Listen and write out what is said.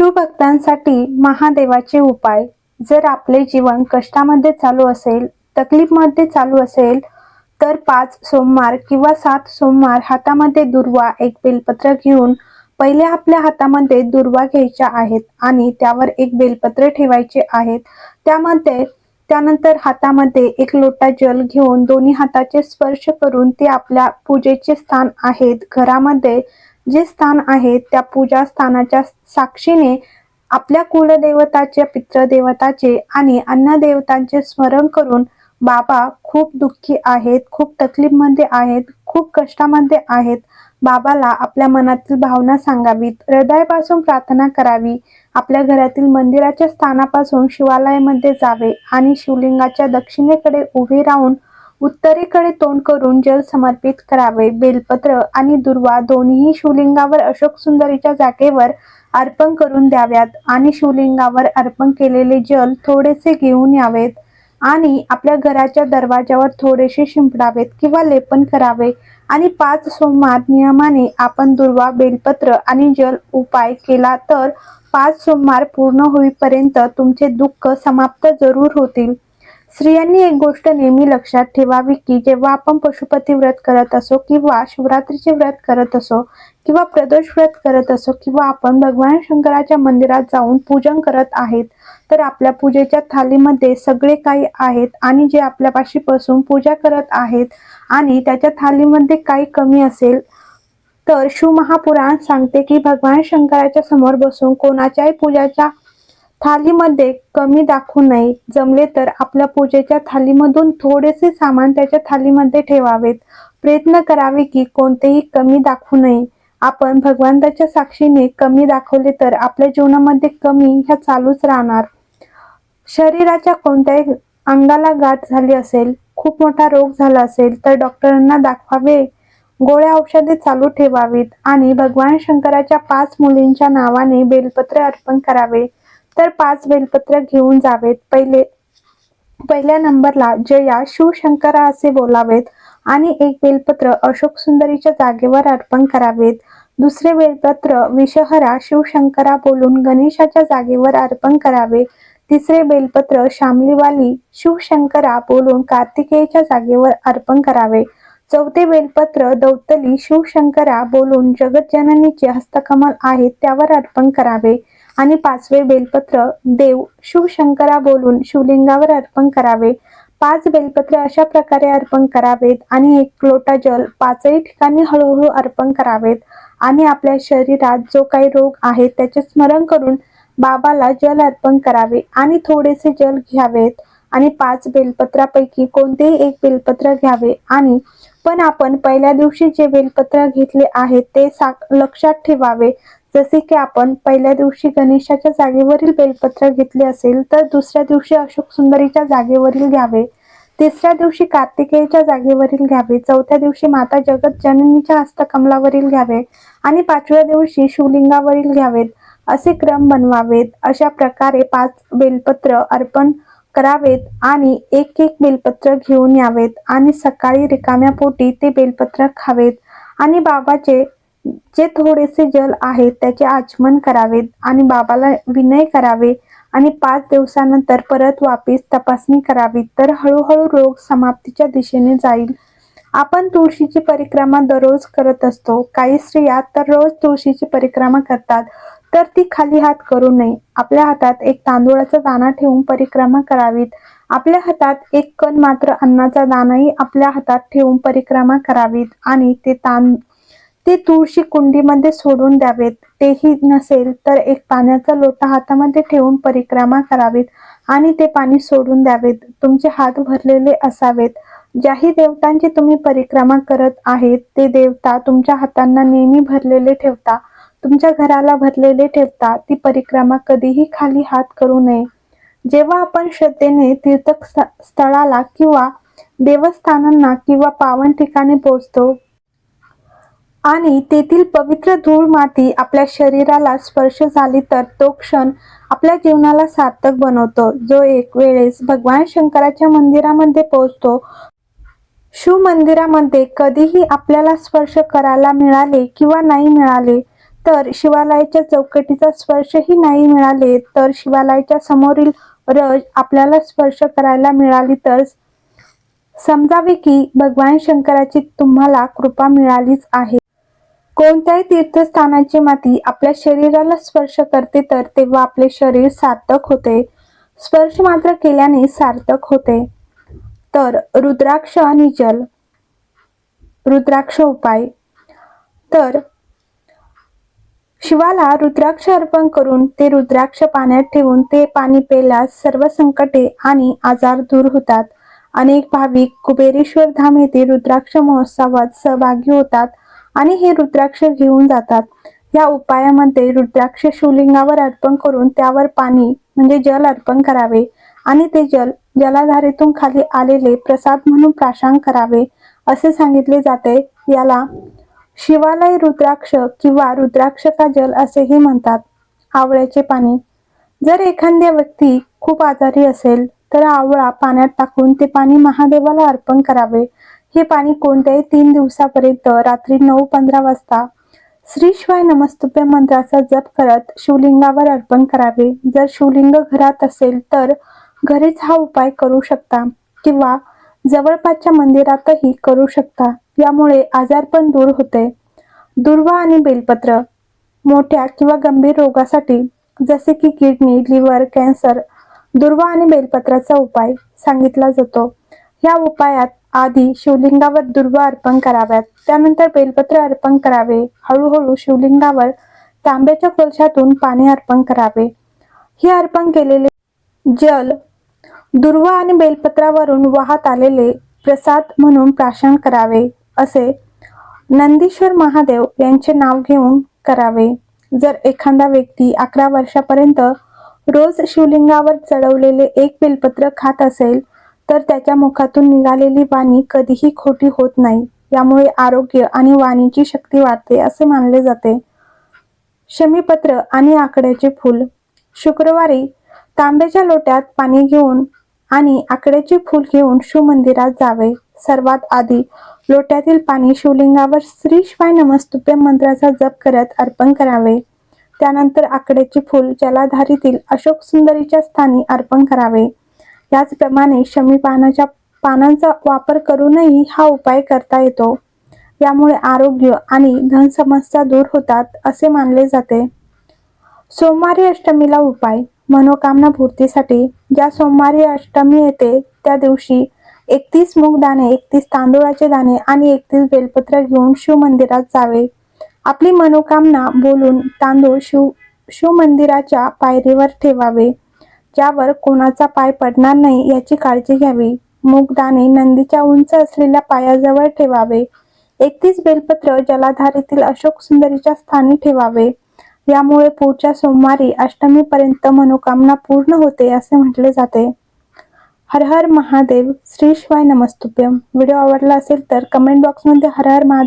शिवभक्तांसाठी महादेवाचे उपाय. जर आपले जीवन कष्टामध्ये चालू असेल तकलीफमध्ये चालू असेल तर पाच सोमवार किंवा सात सोमवार हातामध्ये दुर्वा एक बेलपत्र घेऊन पहिले आपल्या हातामध्ये दुर्वा घ्यायच्या आहेत आणि त्यावर एक बेलपत्र ठेवायचे आहेत. त्यामध्ये त्यानंतर हातामध्ये एक लोटा जल घेऊन दोन्ही हाताचे स्पर्श करून ते आपल्या पूजेचे स्थान आहेत. घरामध्ये जे स्थान आहे त्या पूजा स्थानाच्या साक्षीने आपल्या कुलदेवताचे पितृदेवताचे आणि अन्नदेवतांचे स्मरण करून बाबा खूप दुःखी आहेत खूप तकलीफमध्ये आहेत खूप कष्टामध्ये आहेत. बाबाला आपल्या मनातील भावना सांगावीत. हृदयापासून प्रार्थना करावी. आपल्या घरातील मंदिराच्या स्थानापासून शिवालयामध्ये जावे आणि शिवलिंगाच्या दक्षिणेकडे उभे राहून उत्तरेकडे तोंड करून जल समर्पित करावे. बेलपत्र आणि दुर्वा दोन्हीही शिवलिंगावर अशोक सुंदरीच्या जागेवर अर्पण करून द्याव्यात आणि शिवलिंगावर अर्पण केलेले जल थोडेसे घेऊन यावेत आणि आपल्या घराच्या दरवाजावर थोडेसे शिंपडावेत किंवा लेपन करावे. आणि पाच सोमवार नियमाने आपण दुर्वा बेलपत्र आणि जल उपाय केला तर पाच सोमवार पूर्ण होईपर्यंत तुमचे दुःख समाप्त जरूर होतील. स्त्रियांनी एक गोष्ट नेहमी लक्षात ठेवावी की जेव्हा आपण पशुपती व्रत करत असो किंवा शिवरात्रीचे व्रत करत असो किंवा प्रदोष व्रत करत असो किंवा आपण भगवान शंकराच्या मंदिरात जाऊन पूजन करत आहेत तर आपल्या पूजेच्या थालीमध्ये सगळे काही आहेत आणि जे आपल्यापाशी बसून पूजा करत आहेत आणि त्याच्या थालीमध्ये काही कमी असेल तर शिवमहापुराण सांगते की भगवान शंकराच्या समोर बसून कोणाच्याही पूजाच्या थालीमध्ये कमी दाखवू नये. जमले तर आपल्या पूजेच्या थालीमधून थोडेसे सामान त्याच्या थालीमध्ये ठेवावेत. प्रयत्न करावे की कोणतेही कमी दाखवू नये. आपण भगवंताच्या साक्षीने कमी दाखवले तर आपल्या जीवनामध्ये कमी ह्या चालूच राहणार. शरीराच्या कोणत्याही अंगाला गाठ झाली असेल खूप मोठा रोग झाला असेल तर डॉक्टरांना दाखवावे. गोळ्या औषधे चालू ठेवावीत आणि भगवान शंकराच्या पाच मुलींच्या नावाने बेलपत्र अर्पण करावे. तर पाच बेलपत्र घेऊन जावेत. पहिले पहिल्या नंबरला जया शिवशंकरा असे बोलावेत आणि एक बेलपत्र अशोक सुंदरीच्या जागेवर अर्पण करावेत. दुसरे बेलपत्र विषहरा शिवशंकरा बोलून गणेशाच्या जागेवर अर्पण करावे. तिसरे बेलपत्र शामलीवाली शिवशंकरा बोलून कार्तिकेयच्या जागेवर अर्पण करावे. चौथे बेलपत्र दौतली शिवशंकरा बोलून जगतजननीचे हस्तकमल आहे त्यावर अर्पण करावे. आणि पाचवे बेलपत्र देव शिवशंकरा बोलून शिवलिंगावर अर्पण करावे. पाच बेलपत्र अशा प्रकारे अर्पण करावेत आणि एक लोटा जल पाचही ठिकाणी हळूहळू अर्पण करावेत. आणि आपल्या शरीरात जो काही रोग आहे त्याचे स्मरण करून बाबाला जल अर्पण करावे आणि थोडेसे जल घ्यावेत. आणि पाच बेलपत्रापैकी कोणतेही एक बेलपत्र घ्यावे आणि पण आपण पहिल्या दिवशी जे बेलपत्र घेतले आहे ते सा लक्षात ठेवावे. जसे की आपण पहिल्या दिवशी गणेशाच्या जागेवरील बेलपत्र घेतले असेल तर दुसऱ्या दिवशी अशोक सुंदरीच्या जागेवरील घ्यावे. तिसऱ्या दिवशी कार्तिकेयच्या जागेवरील घ्यावे. चौथ्या दिवशी माता जगत जननीच्या हस्तकमलावरील घ्यावे आणि पाचव्या दिवशी शिवलिंगावरील घ्यावेत. असे क्रम बनवावेत. अशा प्रकारे पाच बेलपत्र अर्पण करावेत आणि एक एक बेलपत्र घेऊन यावेत आणि सकाळी रिकाम्या पोटी ते बेलपत्र खावेत. आणि बाबाचे जे थोडेसे जल आहे त्याचे आचमन करावेत आणि बाबाला विनय करावे आणि पाच दिवसानंतर परत वापिस तपासणी करावी तर हळूहळू रोग समाप्तीच्या दिशेने जाईल. आपण तुळशीची परिक्रमा दररोज करत असतो. काही स्त्रिया तर रोज तुळशीची परिक्रमा करतात तर ती खाली हात करू नये. आपल्या हातात एक तांदूळाचा दाणा ठेवून परिक्रमा करावीत. आपल्या हातात एक कण मात्र अन्नाचा दाणाही आपल्या हातात ठेवून परिक्रमा करावीत आणि ते तां ते तुळशी कुंडीमध्ये सोडून द्यावेत. तेही नसेल तर एक पाण्याचा लोटा हातामध्ये ठेवून परिक्रमा करावीत आणि ते पाणी सोडून द्यावेत. तुमचे हात भरलेले असावेत. ज्याही देवतांची तुम्ही परिक्रमा करत आहेत ते देवता तुमच्या हातांना नेहमी भरलेले ठेवता. तुमच्या घराला भरलेले ठेवता. ती परिक्रमा कधीही खाली हात करू नये. जेव्हा आपण श्रद्धेने तीर्थ स्थळाला किंवा देवस्थानांना किंवा पावन ठिकाणी पोहोचतो आणि तेथील पवित्र धूळ माती आपल्या शरीराला स्पर्श झाली तर तो क्षण आपल्या जीवनाला सार्थक बनवतो. जो एक वेळेस भगवान शंकराच्या मंदिरामध्ये पोहोचतो शिव मंदिरामध्ये कधीही आपल्याला स्पर्श करायला मिळाले किंवा नाही मिळाले तर शिवालयाच्या चौकटीचा स्पर्शही नाही मिळाले तर शिवालयाच्या समोरील रज आपल्याला स्पर्श करायला मिळाली तर समजावे की भगवान शंकराची तुम्हाला कृपा मिळालीच आहे. कोणत्याही तीर्थस्थानाची माती आपल्या शरीराला स्पर्श करते तर तेव्हा आपले शरीर सार्थक होते. स्पर्श मात्र केल्याने सार्थक होते. तर रुद्राक्ष आणि जल. रुद्राक्ष उपाय. तर शिवाला रुद्राक्ष अर्पण करून ते रुद्राक्ष पाण्यात ठेवून ते पाणी पेल्यास सर्व संकटे आणि आजार दूर होतात. अनेक भाविक कुबेरेश्वर धाम येथे रुद्राक्ष महोत्सवात सहभागी होतात. आणि हे रुद्राक्ष घेऊन जातात. या उपायामध्ये रुद्राक्ष शिवलिंगावर अर्पण करून त्यावर पाणी म्हणजे जल अर्पण करावे आणि ते जल जलाधारेतून खाली आलेले प्रसाद म्हणून प्राशांग करावे असे सांगितले जाते. याला शिवालय रुद्राक्ष किंवा रुद्राक्ष का जल असेही म्हणतात. आवळ्याचे पाणी. जर एखाद्या व्यक्ती खूप आजारी असेल तर आवळा पाण्यात टाकून ते पाणी महादेवाला अर्पण करावे. हे पाणी कोणत्याही तीन दिवसापर्यंत रात्री नऊ पंधरा वाजता श्री शिवाय नमस्तुभ्य मंत्राचा जप करत शिवलिंगावर अर्पण करावे. जर शिवलिंग घरात असेल तर घरीच हा उपाय करू शकता किंवा जवळपासच्या मंदिरातही करू शकता. यामुळे आजारपण दूर होते. दुर्वा आणि बेलपत्र मोठ्या किंवा गंभीर रोगासाठी जसे की किडनी लिव्हर कॅन्सर दुर्वा आणि बेलपत्राचा उपाय सांगितला जातो. या उपायात आधी शिवलिंगावर दुर्वा अर्पण कराव्यात. त्यानंतर बेलपत्र अर्पण करावे. हळूहळू शिवलिंगावर तांब्याच्या कलशातून पाणी अर्पण करावे. हे अर्पण केलेले जल दुर्वा आणि बेलपत्रावरून वाहत आलेले प्रसाद म्हणून प्राशन करावे असे नंदीश्वर महादेव यांचे नाव घेऊन करावे. जर एखादा व्यक्ती अकरा वर्षापर्यंत रोज शिवलिंगावर चढवलेले एक बेलपत्र खात असेल तर त्याच्या मुखातून निघालेली वाणी कधीही खोटी होत नाही. यामुळे आरोग्य आणि वाणीची शक्ती वाढते असे मानले जाते. शमीपत्र आणि आकड्याचे फूल. शुक्रवारी तांब्याच्या लोट्यात पाणी घेऊन आणि आकड्याचे फूल घेऊन शिवमंदिरात जावे. सर्वात आधी लोट्यातील पाणी शिवलिंगावर श्री शिवाय नमस्तुपे मंत्राचा जप करत अर्पण करावे. त्यानंतर आकड्याचे फूल जलाधारीतील अशोक सुंदरीच्या स्थानी अर्पण करावे. याचप्रमाणे शमी पानाच्या पानांचा वापर करूनही हा उपाय करता येतो. यामुळे आरोग्य आणि धन समस्या दूर होतात असे मानले जाते. सोमवारी अष्टमीला उपाय. मनोकामना पूर्तीसाठी ज्या सोमवारी अष्टमी येते त्या दिवशी एकतीस मूग दाणे एकतीस तांदूळाचे दाणे आणि एकतीस बेलपत्र घेऊन शिव मंदिरात जावे. आपली मनोकामना बोलून तांदूळ शिव शिव मंदिराच्या पायरीवर ठेवावे. ज्यावर कोणाचा पाय पडणार नाही याची काळजी घ्यावी. मूग नंदीच्या उंच असलेल्या पायाजवळ ठेवावे. एकतीस बेलपत्र जलाधारेतील अशोक सुंदरीच्या स्थानी ठेवावे. यामुळे पुढच्या सोमवारी अष्टमीपर्यंत मनोकामना पूर्ण होते असे म्हटले जाते. हर हर महादेव श्री शिवाय नमस्तुभ्यम. व्हिडिओ आवडला असेल तर कमेंट बॉक्समध्ये हर हर महादेव